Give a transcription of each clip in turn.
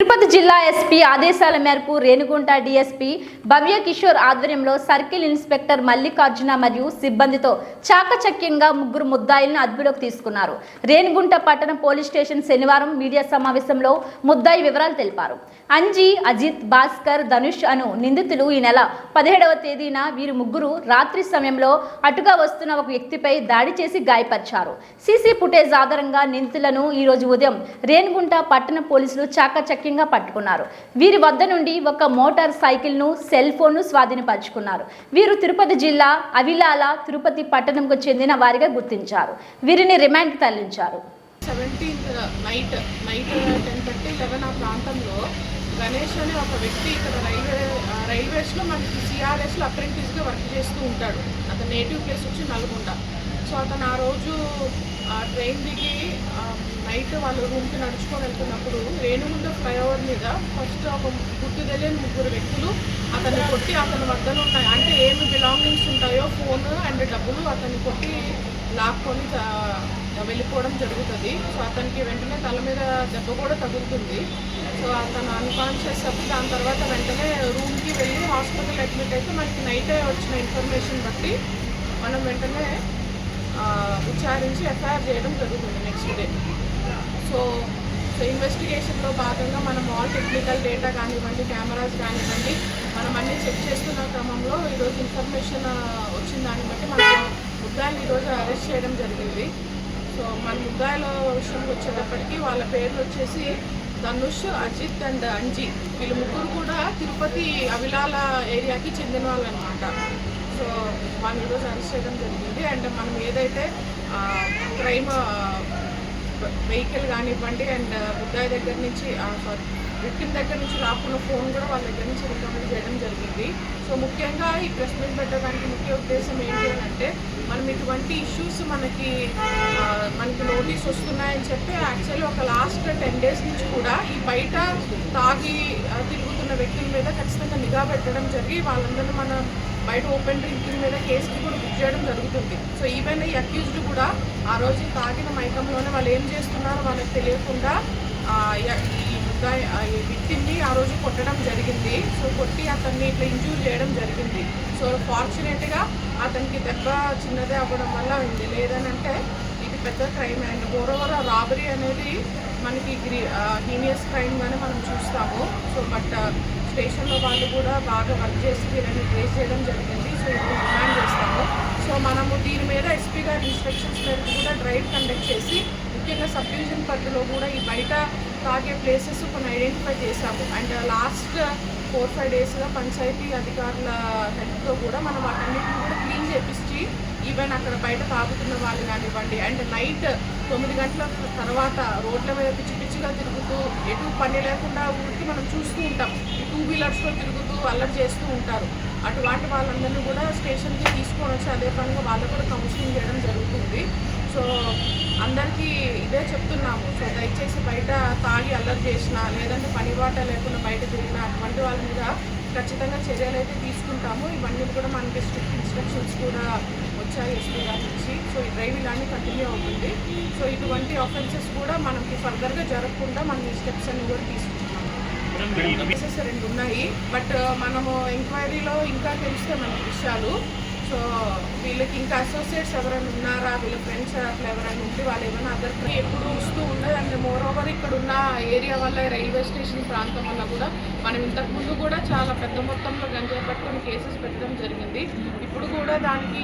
తిరుపతి జిల్లా ఎస్పీ ఆదేశాల మేరకు రేణుగుంట డీఎస్పీ భవ్య కిషోర్ ఆధ్వర్యంలో సర్కిల్ ఇన్స్పెక్టర్ మల్లికార్జున మరియు సిబ్బందితో చాకచక్యంగా ముగ్గురు ముద్దాయిలను అదుపులోకి తీసుకున్నారు. రేణుగుంట పట్టణ పోలీస్ స్టేషన్ శనివారం మీడియా సమావేశంలో ముద్దాయి వివరాలు తెలిపారు. అంజీ అజిత్ భాస్కర్ ధనుష్ అను నిందితులు ఈ నెల పదిహేడవ తేదీన వీరు ముగ్గురు రాత్రి సమయంలో అటుగా వస్తున్న ఒక వ్యక్తిపై దాడి చేసి గాయపరిచారు. సీసీ ఫుటేజ్ ఆధారంగా నిందితులను ఈ రోజు ఉదయం రేణుగుంట పట్టణ పోలీసులు ముఖ్యంగా పట్టుకున్నారు. వీరి వద్ద నుండి ఒక మోటార్ సైకిల్ను సెల్ ఫోన్ను స్వాధీనపరుచుకున్నారు. వీరు తిరుపతి జిల్లా అవిలాల తిరుపతి పట్టణంకు చెందిన వారిగా గుర్తించారు. వీరిని రిమాండ్కి తరలించారు. Seventeenth night night ten thirty eleven ఆ ప్రాంతంలో గణేష్ అనే ఒక వ్యక్తి ఇక్కడ రైల్వే రైల్వేస్లో మనకి సిఆర్ఎస్లో అప్రెంటిస్గా వర్క్ చేస్తూ ఉంటాడు. అతని నేటివ్ ప్లేస్ వచ్చి నల్గొండ. సో అతను ఆ రోజు ఆ ట్రైన్ దిగి నైట్ వాళ్ళ రూమ్కి నడుచుకొని వెళ్తున్నప్పుడు రేణుగుంట ఫ్లైఓవర్ మీద ఫస్ట్ ఒక గుర్తు తెలియని ముగ్గురు వ్యక్తులు అతన్ని కొట్టి అతని వద్దలు ఉన్నాయి అంటే ఏమి బిలాంగింగ్స్ ఉంటాయో ఫోన్ అండ్ డబ్బులు అతన్ని కొట్టి లాక్కొని వెళ్ళిపోవడం జరుగుతుంది. సో అతనికి వెంటనే తల మీద దెబ్బ కూడా తగులుతుంది. సో అతను అన్కాన్షియస్ అప్పుడు దాని తర్వాత వెంటనే రూమ్కి వెళ్ళి హాస్పిటల్ అడ్మిట్ అయితే మనకి నైటే వచ్చిన ఇన్ఫర్మేషన్ బట్టి మనం వెంటనే విచారించి ఎఫ్ఐఆర్ చేయడం జరుగుతుంది నెక్స్ట్ డే సో సో ఇన్వెస్టిగేషన్లో భాగంగా మనం ఆల్ టెక్నికల్ డేటా కానివ్వండి కెమెరాస్ కానివ్వండి మనం అన్నీ చెక్ చేస్తున్న క్రమంలో ఈరోజు ఇన్ఫర్మేషన్ వచ్చిన దాన్ని బట్టి మనం ముద్దాయిని ఈరోజు అరెస్ట్ చేయడం జరిగింది. సో మన ముద్దాయిల విషయంకి వచ్చేటప్పటికి వాళ్ళ పేర్లు వచ్చేసి ధనుష్ అజిత్ అండ్ అంజీ. వీళ్ళు ముగ్గురు కూడా తిరుపతి అవిలాల ఏరియాకి చెందిన వాళ్ళు అనమాట సో వాళ్ళు ఈరోజు అరెస్ట్ చేయడం జరిగింది. అండ్ మనం ఏదైతే క్రైమ్ వెహికల్ కానివ్వండి అండ్ ముద్దాయి దగ్గర నుంచి సారీ విక్టిమ్ దగ్గర నుంచి రాకుండా ఫోన్ కూడా వాళ్ళ దగ్గర నుంచి రికవరీ చేయడం జరిగింది. సో ముఖ్యంగా ఈ ప్రెస్ మీట్ పెట్టడానికి ముఖ్య ఉద్దేశం ఏంటి అని అంటే మనం ఇటువంటి ఇష్యూస్ మనకి మనకి నోటీస్ వస్తున్నాయని చెప్పి యాక్చువల్లీ ఒక లాస్ట్ టెన్ డేస్ నుంచి కూడా ఈ బయట తాగి తిరుగుతున్న వ్యక్తుల మీద ఖచ్చితంగా నిఘా పెట్టడం జరిగి వాళ్ళందరినీ మనం బయట ఓపెన్ డ్రింకింగ్ మీద కేసులు కూడా బుక్ చేయడం జరుగుతుంది. సో ఈవెన్ ఈ అక్యూజ్డ్ కూడా ఆ రోజు తాగిన మైకంలోనే వాళ్ళు ఏం చేస్తున్నారో వాళ్ళకి తెలియకుండా ఈ ముద్దాయి ఆ, విక్టిమ్ని ఆ రోజు కొట్టడం జరిగింది. సో కొట్టి అతన్ని ఇట్లా ఇంజూర్ చేయడం జరిగింది. సో ఫార్చునేట్గా అతనికి దెబ్బ చిన్నదే అవ్వడం వల్ల ఉంది లేదనంటే ఇది పెద్ద క్రైమ్ అండ్ మోరోవర్ రాబరీ అనేది మనకి గ్రీ హీనియస్ క్రైమ్గానే మనం చూస్తాము. సో బట్ స్టేషన్లో వాళ్ళు కూడా బాగా వర్క్ చేసి వీళ్ళని ట్రేస్ చేయడం జరిగింది. సో ఇప్పుడు డిమాండ్ చేస్తాము. సో మనము దీని మీద ఎస్పీ గారి ఇన్స్ట్రక్షన్స్ మేరకు కూడా డ్రైవ్ కండక్ట్ చేసి ముఖ్యంగా సబ్ డివిజన్ పరిధిలో కూడా ఈ బయట తాగే ప్లేసెస్ కొన్ని ఐడెంటిఫై చేశాము అండ్ లాస్ట్ ఫోర్ ఫైవ్ డేస్గా పంచాయతీ అధికారుల హెల్ప్తో కూడా మనం వాటన్నిటిని కూడా క్లీన్ చేపించి ఈవెన్ అక్కడ బయట తాగుతున్న వాళ్ళు కానివ్వండి అండ్ నైట్ తొమ్మిది గంటల తర్వాత రోడ్ల మీద పిచ్చి పిచ్చిగా తిరుగుతూ ఎటు పని లేకుండా ఊరికి మనం చూస్తూ ఉంటాం. టూ వీలర్స్లో తిరుగుతూ అల్లరి చేస్తూ ఉంటారు. అటువంటి వాళ్ళందరినీ కూడా స్టేషన్కి తీసుకొని వచ్చి అదే పనిగా వాళ్ళకు కూడా కౌన్సిలింగ్ చేయడం జరుగుతుంది. సో అందరికీ ఇదే చెప్తున్నాము. సో దయచేసి బయట తాగి అల్లరి చేసినా లేదంటే పని బాట లేకుండా బయట తిరిగినా అటువంటి వాళ్ళ మీద ఖచ్చితంగా చర్యలు అయితే తీసుకుంటాము. ఇవన్నీ కూడా మనకి స్ట్రిక్ట్ ఇన్స్ట్రక్షన్స్ కూడా వచ్చాయి ఎస్పీ గారి నుంచి. సో ఈ డ్రైవ్ ఇలానే కంటిన్యూ అవుతుంది. సో ఇటువంటి ఆఫెన్సెస్ కూడా మనకి ఫర్దర్గా జరగకుండా మనం ఈ స్టెప్స్ అన్ని కూడా తీసుకుంటున్నాము కేసెస్ రెండు ఉన్నాయి. బట్ మనము ఎంక్వైరీలో ఇంకా తెలిస్తే మనకి విషయాలు. సో వీళ్ళకి ఇంకా అసోసియేట్స్ ఎవరైనా ఉన్నారా? వీళ్ళ ఫ్రెండ్స్ అట్లా ఎవరైనా ఉంటే వాళ్ళు ఏమైనా అదర్ ఎప్పుడు వస్తూ ఉండదు. మోర్ ఓవర్ ఇక్కడ ఉన్న ఏరియా వల్ల రైల్వే స్టేషన్ ప్రాంతం వల్ల కూడా మనం ఇంతకు ముందు కూడా చాలా పెద్ద మొత్తంలో గంజాయి పట్టుకొని కేసెస్ పెట్టడం జరిగింది. ఇప్పుడు కూడా దానికి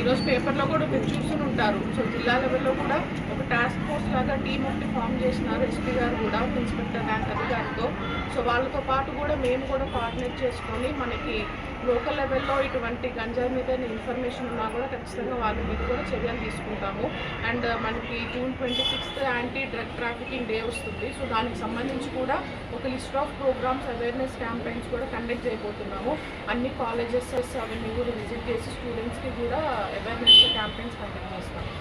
ఈరోజు పేపర్లో కూడా మీరు చూస్తూ ఉంటారు. సో జిల్లా లెవెల్లో కూడా ఒక టాస్క్ ఫోర్స్ లాగా టీం ఒకటి ఫామ్ చేసినారు. ఎస్పీ గారు కూడా ఇన్స్పెక్టర్ ర్యాంక్ అధికారితో. సో వాళ్ళతో పాటు కూడా మేము కూడా కోఆర్డినేట్ చేసుకొని మనకి లోకల్ లెవెల్లో ఇటువంటి గంజాయి మీద ఇన్ఫర్మేషన్ ఉన్నా కూడా ఖచ్చితంగా వాళ్ళ మీద కూడా చర్యలు తీసుకుంటాము. అండ్ మనకి June twenty sixth anti drug trafficking day వస్తుంది. సో దానికి సంబంధించి కూడా ఒక list of programs awareness campaigns కూడా కండక్ట్ చేయబోతున్నాము. అన్ని కాలేజెస్ అవన్నీ కూడా విజిట్ చేసి స్టూడెంట్స్కి కూడా అవేర్నెస్ క్యాంపెయిన్స్ కండక్ట్ చేస్తాము.